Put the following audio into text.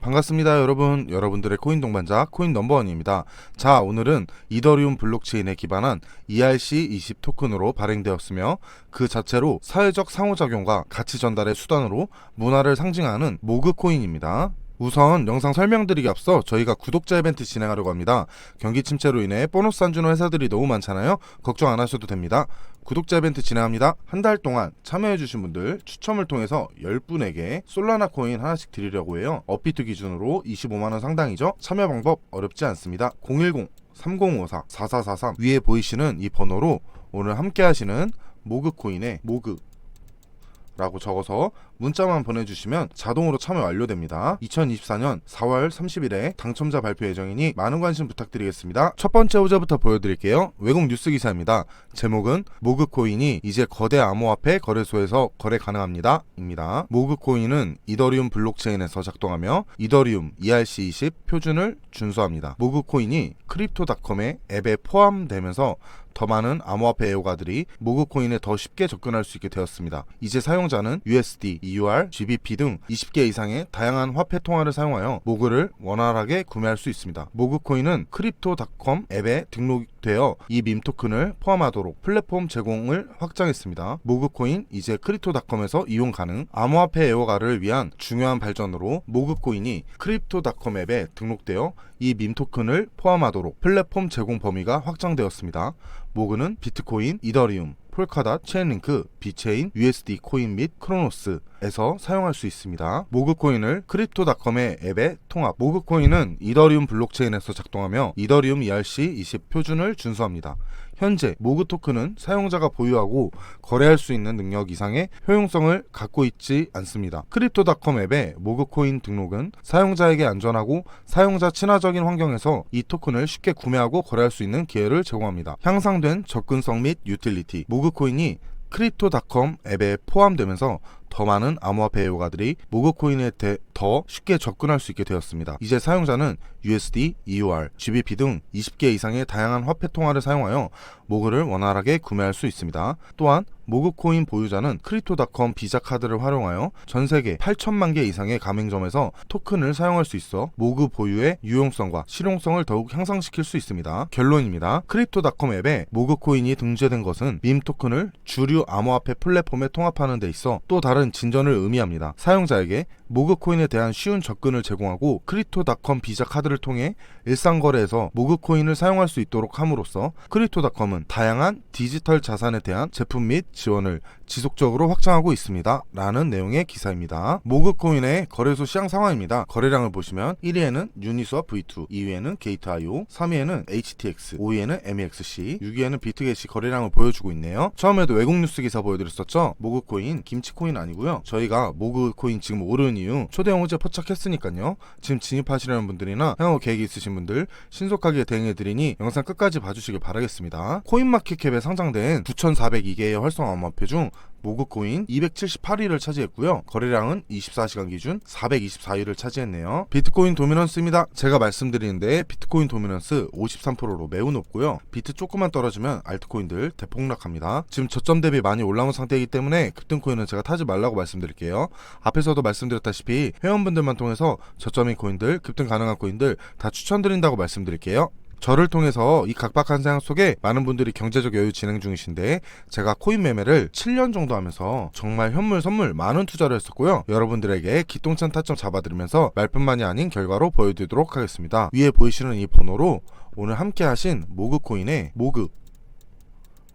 반갑습니다 여러분. 여러분들의 코인 동반자 코인 넘버원입니다. 자 오늘은 이더리움 블록체인에 기반한 ERC20 토큰으로 발행되었으며 그 자체로 사회적 상호작용과 가치 전달의 수단으로 문화를 상징하는 모그 코인입니다 우선 영상 설명드리기 앞서 저희가 구독자 이벤트 진행하려고 합니다. 경기 침체로 인해 보너스 안 주는 회사들이 너무 많잖아요. 걱정 안 하셔도 됩니다. 구독자 이벤트 진행합니다. 한 달 동안 참여해주신 분들 추첨을 통해서 10분에게 솔라나 코인 하나씩 드리려고 해요. 업비트 기준으로 25만원 상당이죠. 참여 방법 어렵지 않습니다. 010-3054-4443 위에 보이시는 이 번호로 오늘 함께 하시는 모그 코인의 모그 라고 적어서 문자만 보내주시면 자동으로 참여 완료됩니다. 2024년 4월 30일에 당첨자 발표 예정이니 많은 관심 부탁드리겠습니다. 첫 번째 호재부터 보여드릴게요. 외국 뉴스 기사입니다. 제목은 모그코인이 이제 거대 암호화폐 거래소에서 거래 가능합니다. 입니다. 모그코인은 이더리움 블록체인에서 작동하며 이더리움 ERC20 표준을 준수합니다. 모그코인이 크립토닷컴의 앱에 포함되면서 더 많은 암호화폐 애호가들이 모그코인에 더 쉽게 접근할 수 있게 되었습니다. 이제 사용자는 USD, EUR, GBP 등 20개 이상의 다양한 화폐 통화를 사용하여 모그를 원활하게 구매할 수 있습니다. 모그코인은 크립토닷컴 앱에 등록되어 이 밈 토큰을 포함하도록 플랫폼 제공을 확장했습니다. 모그코인 이제 크립토닷컴에서 이용 가능. 암호화폐 애호가를 위한 중요한 발전으로 모그코인이 크립토닷컴 앱에 등록되어 이 밈 토큰을 포함하도록 플랫폼 제공 범위가 확장되었습니다. 모그는 비트코인, 이더리움, 폴카닷, 체인링크, 비체인, USD 코인 및 크로노스 에서 사용할 수 있습니다. 모그코인을 크립토닷컴의 앱에 통합. 모그코인은 이더리움 블록체인에서 작동하며 이더리움 ERC20 표준을 준수합니다. 현재 모그 토큰은 사용자가 보유하고 거래할 수 있는 능력 이상의 효용성을 갖고 있지 않습니다. 크립토닷컴 앱의 모그코인 등록은 사용자에게 안전하고 사용자 친화적인 환경에서 이 토큰을 쉽게 구매하고 거래할 수 있는 기회를 제공합니다. 향상된 접근성 및 유틸리티 모그코인이 크립토닷컴 앱에 포함되면서 더 많은 암호화폐 애호가들이 모그코인에 대- 더 쉽게 접근할 수 있게 되었습니다. 이제 사용자는 USD, EUR, GBP 등 20개 이상의 다양한 화폐 통화를 사용하여 모그를 원활하게 구매할 수 있습니다. 또한 모그코인 보유자는 크립토닷컴 비자 카드를 활용하여 전 세계 8천만 개 이상의 가맹점에서 토큰을 사용할 수 있어 모그 보유의 유용성과 실용성을 더욱 향상시킬 수 있습니다. 결론입니다. 크립토닷컴 앱에 모그코인이 등재된 것은 밈 토큰을 주류 암호화폐 플랫폼에 통합하는 데 있어 또 다른 진전을 의미합니다. 사용자에게 모그코인에 대한 쉬운 접근을 제공하고 크립토닷컴 비자 카드를 통해 일상 거래에서 모그코인을 사용할 수 있도록 함으로써 크립토닷컴은 다양한 디지털 자산에 대한 제품 및 지원을 지속적으로 확장하고 있습니다. 라는 내용의 기사입니다. 모그코인의 거래소 시장 상황입니다. 거래량을 보시면 1위에는 유니스와 V2, 2위에는 게이트.io, 3위에는 HTX, 5위에는 MEXC, 6위에는 비트겟이 거래량을 보여주고 있네요. 처음에도 외국 뉴스 기사 보여드렸었죠? 모그코인, 김치코인 아니 고요. 저희가 모그 코인 지금 오른 이유 초대형 호재 포착했으니까요. 지금 진입하시려는 분들이나 향후 계획이 있으신 분들 신속하게 대응해드리니 영상 끝까지 봐주시길 바라겠습니다. 코인마켓캡에 상장된 9,402개의 활성화 암호화폐 중 모그코인 278위를 차지했고요. 거래량은 24시간 기준 424위를 차지했네요. 비트코인 도미넌스입니다. 제가 말씀드리는데 비트코인 도미넌스 53%로 매우 높고요. 비트 조금만 떨어지면 알트코인들 대폭락합니다. 지금 저점 대비 많이 올라온 상태이기 때문에 급등코인은 제가 타지 말라고 말씀드릴게요. 앞에서도 말씀드렸다시피 회원분들만 통해서 저점인 코인들, 급등 가능한 코인들 다 추천드린다고 말씀드릴게요. 저를 통해서 이 각박한 상황 속에 많은 분들이 경제적 여유 진행 중이신데 제가 코인 매매를 7년 정도 하면서 정말 현물 선물 많은 투자를 했었고요. 여러분들에게 기똥찬 타점 잡아드리면서 말뿐만이 아닌 결과로 보여드리도록 하겠습니다. 위에 보이시는 이 번호로 오늘 함께 하신 모그코인의 모그